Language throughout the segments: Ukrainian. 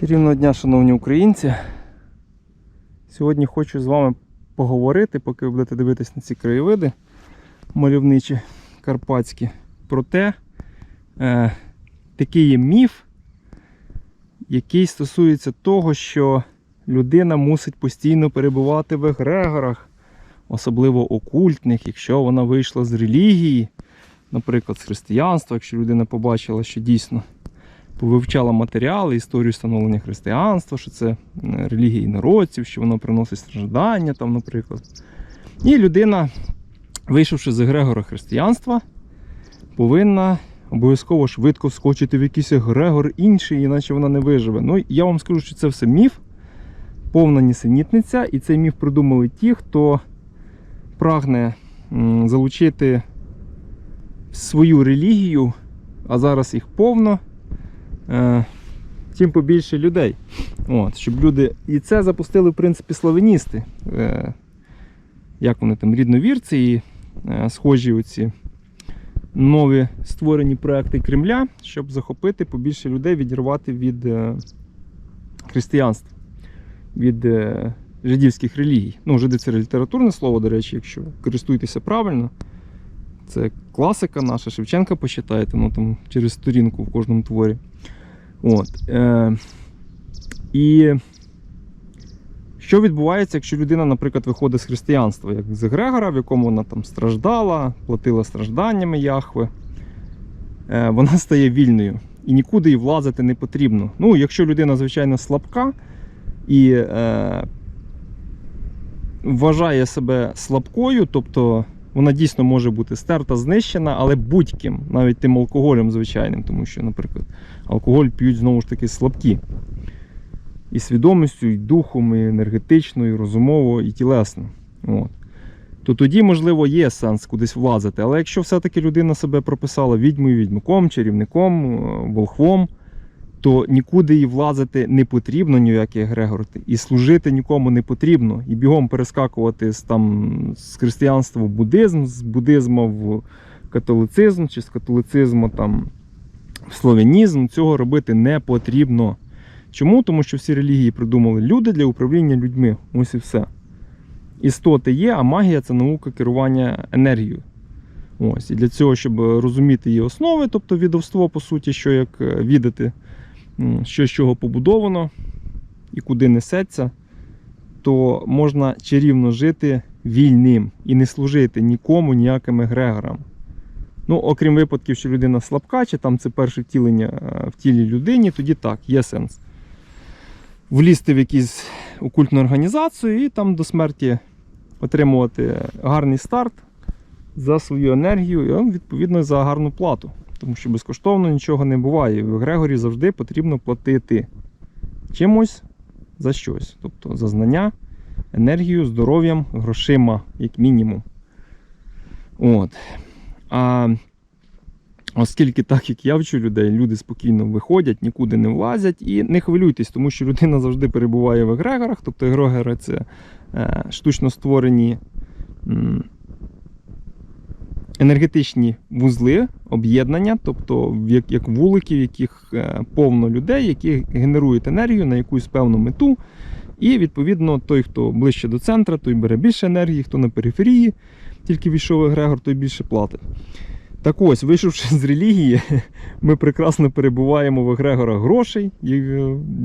Чарівного дня, шановні українці. Сьогодні хочу з вами поговорити, поки ви будете дивитись на ці краєвиди мальовничі карпатські, про те, е, такий є міф, який стосується того, що людина мусить постійно перебувати в егрегорах, особливо окультних, якщо вона вийшла з релігії, наприклад, з християнства, якщо людина побачила, що дійсно повивчала матеріали, історію становлення християнства, що це релігія інородців, що воно приносить страждання, там, наприклад. І людина, вийшовши з егрегора християнства, повинна обов'язково швидко вскочити в якийсь егрегор інший, іначе вона не виживе. Ну, я вам скажу, що це все міф, повна нісенітниця, і цей міф придумали ті, хто прагне залучити свою релігію, а зараз їх повно тим побільше людей. От, щоб люди... І це запустили, в принципі, славяністи. Е, як вони там, рідновірці і е, схожі оці нові створені проекти Кремля, щоб захопити побільше людей, відірвати від е, християнства, від е, жидівських релігій. Ну, жиди це літературне слово, до речі, якщо користуєтеся правильно. Це класика наша, Шевченка почитаєте, ну там через сторінку в кожному творі. От. Е, і що відбувається, якщо людина, наприклад, виходить з християнства, як з Егрегора, в якому вона там страждала, платила стражданнями Яхве, е, вона стає вільною і нікуди їй влазити не потрібно. Ну, якщо людина, звичайно, слабка і е, вважає себе слабкою, тобто вона дійсно може бути стерта, знищена, але будь-ким, навіть тим алкоголем звичайним, тому що, наприклад, алкоголь п'ють знову ж таки слабкі. І свідомістю, і духом, і енергетично, і розумово, і тілесно. От. То тоді, можливо, є сенс кудись влазити. Але якщо все-таки людина себе прописала відьмою, відьмаком, чарівником, е, волхвом, то нікуди їй влазити не потрібно, ніякі егрегор, і служити нікому не потрібно. І бігом перескакувати з, там, з християнства в буддизм, з буддизму в католицизм, чи з католицизму там, в слов'янізм, цього робити не потрібно. Чому? Тому що всі релігії придумали люди для управління людьми. Ось і все. Істоти є, а магія це наука керування енергією. Ось. І для цього, щоб розуміти її основи, тобто відовство, по суті, що як е, відати, що з чого побудовано і куди несеться, то можна чарівно жити вільним і не служити нікому ніяким егрегорам. Ну, окрім випадків, що людина слабка, чи там це перше втілення е, в тілі людині, тоді так, є сенс. Влізти в якусь окультну організацію і там до смерті отримувати гарний старт за свою енергію і відповідно за гарну плату. Тому що безкоштовно нічого не буває. В Грегорі завжди потрібно платити чимось за щось. Тобто за знання, енергію, здоров'ям, грошима, як мінімум. От. А оскільки так, як я вчу людей, люди спокійно виходять, нікуди не влазять і не хвилюйтесь, тому що людина завжди перебуває в егрегорах. Тобто егрегори це е, штучно створені енергетичні вузли, об'єднання, тобто як, вулики, в яких е, повно людей, які генерують енергію на якусь певну мету. І відповідно той, хто ближче до центра, той бере більше енергії, хто на периферії, тільки війшов егрегор, той більше платить. Так ось, вийшовши з релігії, ми прекрасно перебуваємо в егрегорах грошей, е,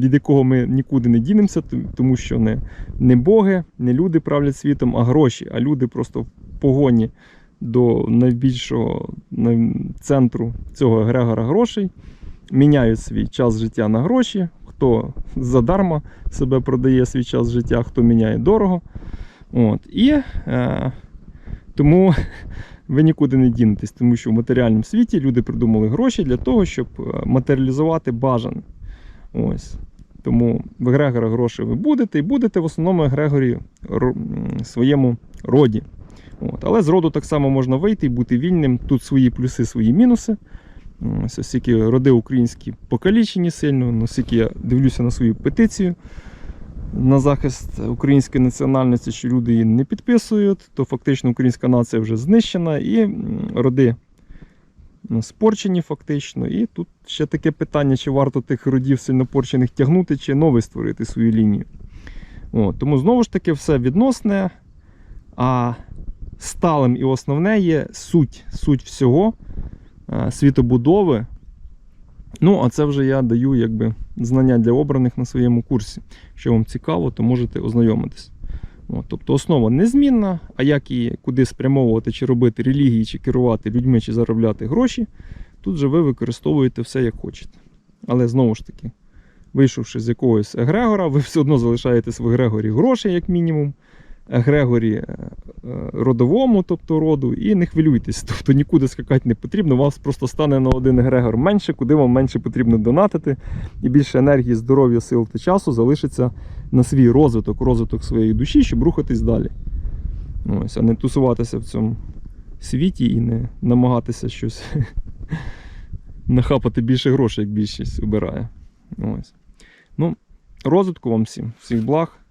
від якого ми нікуди не дінемося, тому що не, не боги, не люди правлять світом, а гроші. А люди просто в погоні до найбільшого центру цього егрегора грошей міняють свій час життя на гроші. Хто задарма себе продає свій час життя, хто міняє дорого. От. І е, тому ви нікуди не дінетесь, тому що в матеріальному світі люди придумали гроші для того, щоб е, матеріалізувати бажане. Ось. Тому в егрегорах гроші ви будете і будете в основному егрегорі своєму роді. От. Але з роду так само можна вийти і бути вільним. Тут свої плюси, свої мінуси. Ось оскільки роди українські покалічені сильно, оскільки я дивлюся на свою петицію на захист української національності, що люди її не підписують, то фактично українська нація вже знищена і роди ну, спорчені фактично. І тут ще таке питання, чи варто тих родів сильно порчених тягнути, чи новий створити свою лінію. От, тому знову ж таки все відносне, а сталим і основне є суть, суть всього е, світобудови. Ну, а це вже я даю якби, знання для обраних на своєму курсі. Якщо вам цікаво, то можете ознайомитись. От, тобто основа незмінна, а як і куди спрямовувати, чи робити релігії, чи керувати людьми, чи заробляти гроші, тут же ви використовуєте все як хочете. Але знову ж таки, вийшовши з якогось егрегора, ви все одно залишаєтесь в егрегорі грошей, як мінімум, егрегорі е, родовому, тобто роду, і не хвилюйтесь, тобто нікуди скакати не потрібно. У вас просто стане на один егрегор менше, куди вам менше потрібно донатити, і більше енергії, здоров'я, сил та часу залишиться на свій розвиток, розвиток своєї душі, щоб рухатись далі. Ось, а не тусуватися в цьому світі і не намагатися щось нахапати більше грошей, як більшість обирає. Ось. Ну, розвитку вам всім, всіх благ.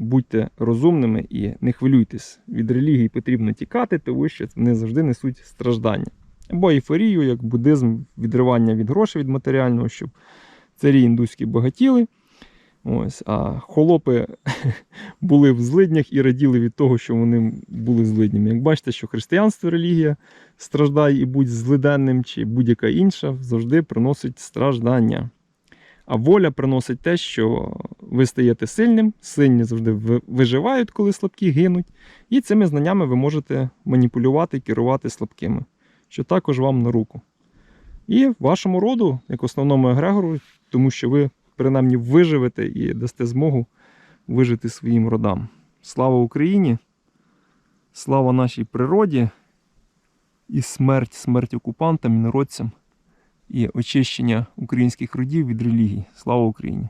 Будьте розумними і не хвилюйтесь. Від релігії потрібно тікати, тому що вони завжди несуть страждання. Або ейфорію, як буддизм, відривання від грошей від матеріального, щоб царі індуські багатіли. Ось, а холопи були в злиднях і раділи від того, що вони були злиднями. Як бачите, що християнство релігія страждає і будь злиденним, чи будь-яка інша завжди приносить страждання. А воля приносить те, що ви стаєте сильним, сильні завжди ви- виживають, коли слабкі гинуть. І цими знаннями ви можете маніпулювати керувати слабкими, що також вам на руку. І вашому роду, як основному егрегору, тому що ви принаймні виживете і дасте змогу вижити своїм родам. Слава Україні! Слава нашій природі і смерть, смерть окупантам і народцям і очищення українських родів від релігій. Слава Україні!